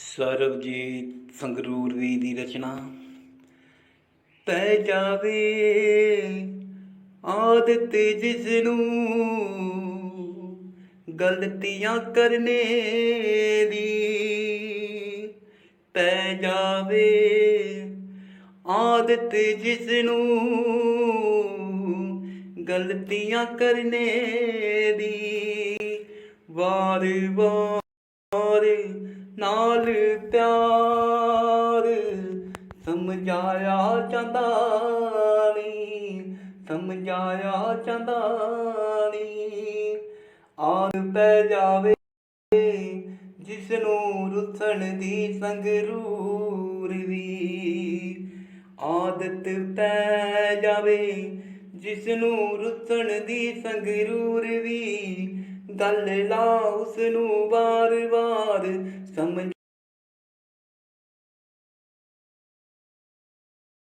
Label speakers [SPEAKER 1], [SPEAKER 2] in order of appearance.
[SPEAKER 1] ਸਰਬਜੀਤ ਸੰਗਰੂਰਵੀ ਦੀ ਰਚਨਾ। ਪੈ ਜਾਵੇ ਆਦਤ ਜਿਸ ਨੂੰ ਗਲਤੀਆਂ ਕਰਨੇ ਦੀ। ਪੈ ਜਾਵੇ ਆਦਤ ਜਿਸ ਨੂੰ ਗਲਤੀਆਂ ਕਰਨੇ ਦੀ। ਵਾਰ ਵਾਰ ਨਾਲ ਪਿਆਰ। ਸਮਝਾਇਆ ਜਾਂਦਾ ਨਹੀਂ ਸਮਝਾਇਆ ਜਾਂਦਾ ਨਹੀਂ ਆਦ ਪੈ ਜਾਵੇ ਜਿਸ ਨੂੰ ਰੁੱਸਣ ਦੀ ਸੰਗਰੂਰ ਦੀ ਆਦਤ ਪੈ ਜਾਵੇ ਜਿਸ ਨੂੰ ਰੁੱਸਣ ਦੀ ਸੰਗਰੂਰ ਵੀ। தள்ளலாம் உசுனு வாரு வாரு சம